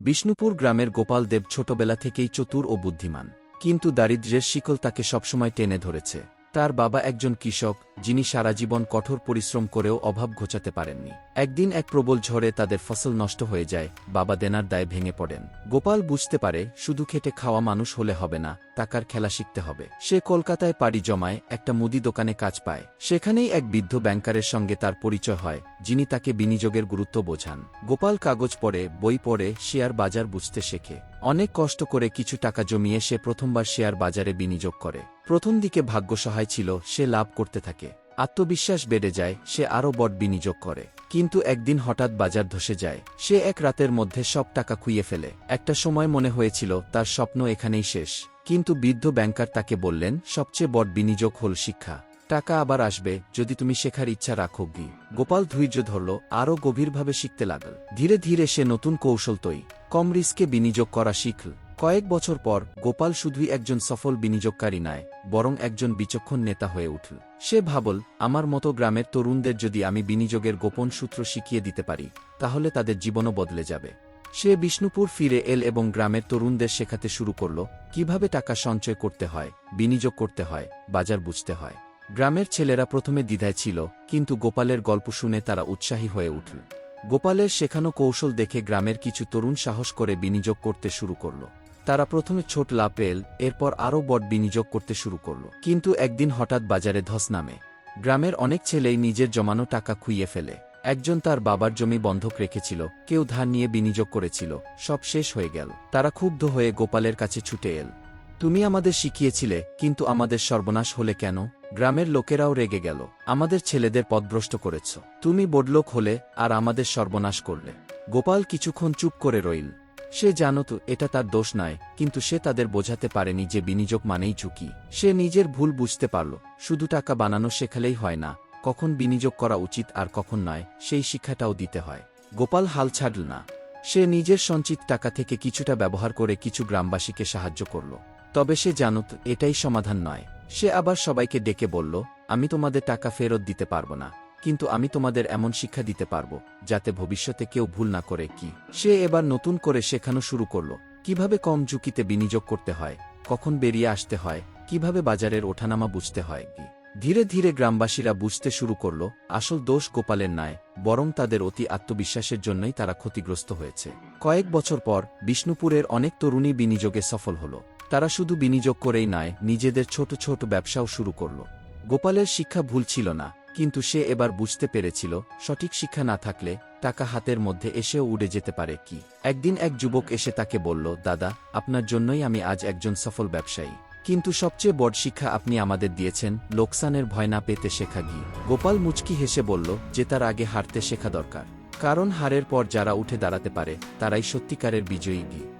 বিষ্ণুপুর গ্রামের গোপাল দেব ছোটবেলা থেকেই চতুর ও বুদ্ধিমান। কিন্তু দারিদ্র্যের শিকল তাকে সবসময় টেনে ধরেছে। তার বাবা একজন কৃষক যিনি সারা জীবন কঠোর পরিশ্রম করেও অভাব ঘোচাতে পারেননি। একদিন এক প্রবল ঝড়ে তাদের ফসল নষ্ট হয়ে যায়, বাবা দেনার দায় ভেঙে পড়েন। গোপাল বুঝতে পারে, শুধু খেটে খাওয়া মানুষ হলে হবে না, টাকার খেলা শিখতে হবে। সে কলকাতায় পাড়ি জমায়, একটা মুদি দোকানে কাজ পায়। সেখানেই এক বৃদ্ধ ব্যাংকারের সঙ্গে তার পরিচয় হয়, যিনি তাকে বিনিয়োগের গুরুত্ব বোঝান। গোপাল কাগজ পড়ে, বই পড়ে, শেয়ার বাজার বুঝতে শেখে। অনেক কষ্ট করে কিছু টাকা জমিয়ে সে প্রথমবার শেয়ার বাজারে বিনিয়োগ করে। প্রথম দিকে ভাগ্য সহায় ছিল, সে লাভ করতে থাকে। আত্মবিশ্বাস বেড়ে যায়, সে আরও বট বিনিয়োগ করে। কিন্তু একদিন হঠাৎ বাজার ধসে যায়। সে এক রাতের মধ্যে সব টাকা খুইয়ে ফেলে। একটা সময় মনে হয়েছিল, তার স্বপ্ন এখানেই শেষ। কিন্তু বৃদ্ধ ব্যাংকার তাকে বললেন, সবচেয়ে বড় বিনিয়োগ হল শিক্ষা। টাকা আবার আসবে, যদি তুমি শেখার ইচ্ছা রাখো গি। গোপাল ধৈর্য ধরল, আরও গভীরভাবে শিখতে লাগল। ধীরে ধীরে সে নতুন কৌশল তৈ কম রিস্কে বিনিয়োগ করা শিখল। কয়েক বছর পর, গোপাল শুধুই একজন সফল বিনিয়োগকারী নয়, বরং একজন বিচক্ষণ নেতা হয়ে উঠল। সে ভাবল, আমার মতো গ্রামের তরুণদের যদি আমি বিনিয়োগের গোপন সূত্র শিখিয়ে দিতে পারি, তাহলে তাদের জীবনও বদলে যাবে। সে বিষ্ণুপুর ফিরে এল এবং গ্রামের তরুণদের শেখাতে শুরু করল, কীভাবে টাকা সঞ্চয় করতে হয়, বিনিয়োগ করতে হয়, বাজার বুঝতে হয়। গ্রামের ছেলেরা প্রথমে দ্বিধায় ছিল, কিন্তু গোপালের গল্প শুনে তারা উৎসাহী হয়ে উঠল। গোপালের শেখানো কৌশল দেখে গ্রামের কিছু তরুণ সাহস করে বিনিয়োগ করতে শুরু করল। তারা প্রথমে ছোট লাভ পেল এরপর আরও বট বিনিয়োগ করতে শুরু করল। কিন্তু একদিন হঠাৎ বাজারে ধস নামে। গ্রামের অনেক ছেলেই নিজের জমানো টাকা খুইয়ে ফেলে। একজন তার বাবার জমি বন্ধক রেখেছিল, কেউ ধার নিয়ে বিনিয়োগ করেছিল, সব শেষ হয়ে গেল। তারা ক্ষুব্ধ হয়ে গোপালের কাছে ছুটে এল। তুমি আমাদের শিখিয়েছিলে, কিন্তু আমাদের সর্বনাশ হলে কেন? গ্রামের লোকেরাও রেগে গেল। আমাদের ছেলেদের পদভ্রষ্ট করেছ। তুমি বডলোক হলে আর আমাদের সর্বনাশ করলে। গোপাল কিছুক্ষণ চুপ করে রইল। সে জানত এটা তার দোষ নয়, কিন্তু সে তাদের বোঝাতে পারেনি যে বিনিয়োগ মানেই ঝুঁকি। সে নিজের ভুল বুঝতে পারল, শুধু টাকা বানানো শেখালেই হয় না, কখন বিনিয়োগ করা উচিত আর কখন নয়, সেই শিক্ষাটাও দিতে হয়। গোপাল হাল ছাড়ল না। সে নিজের সঞ্চিত টাকা থেকে কিছুটা ব্যবহার করে কিছু গ্রামবাসীকে সাহায্য করল। তবে সে জানত, এটাই সমাধান নয়। সে আবার সবাইকে ডেকে বলল, আমি তোমাদের টাকা ফেরত দিতে পারব না। কিন্তু আমি তোমাদের এমন শিক্ষা দিতে পারব, যাতে ভবিষ্যতে কেউ ভুল না করে কি। সে এবার নতুন করে শেখানো শুরু করল, কীভাবে কম ঝুঁকিতে বিনিয়োগ করতে হয়, কখন বেরিয়ে আসতে হয়, কীভাবে বাজারের ওঠানামা বুঝতে হয় কি। ধীরে ধীরে গ্রামবাসীরা বুঝতে শুরু করল, আসল দোষ গোপালের নয়, বরং তাদের অতি আত্মবিশ্বাসের জন্যই তারা ক্ষতিগ্রস্ত হয়েছে। কয়েক বছর পর বিষ্ণুপুরের অনেক তরুণী বিনিয়োগে সফল হল। তারা শুধু বিনিয়োগ করেই নয়, নিজেদের ছোট ছোট ব্যবসাও শুরু করল। গোপালের শিক্ষা ভুল ছিল না কিন্তু সে এবার বুঝতে পেরেছিল, সঠিক শিক্ষা না থাকলে টাকা হাতের মধ্যে এসেও উড়ে যেতে পারে কি। একদিন এক যুবক এসে তাকে বলল, দাদা, আপনার জন্যই আমি আজ একজন সফল ব্যবসায়ী। কিন্তু সবচেয়ে বড় শিক্ষা আপনি আমাদের দিয়েছেন, লোকসানের ভয় না পেতে শেখা গি। গোপাল মুচকি হেসে বলল, যে তার আগে হারতে শেখা দরকার। কারণ হারের পর যারা উঠে দাঁড়াতে পারে, তারাই সত্যিকারের বিজয়ী গি।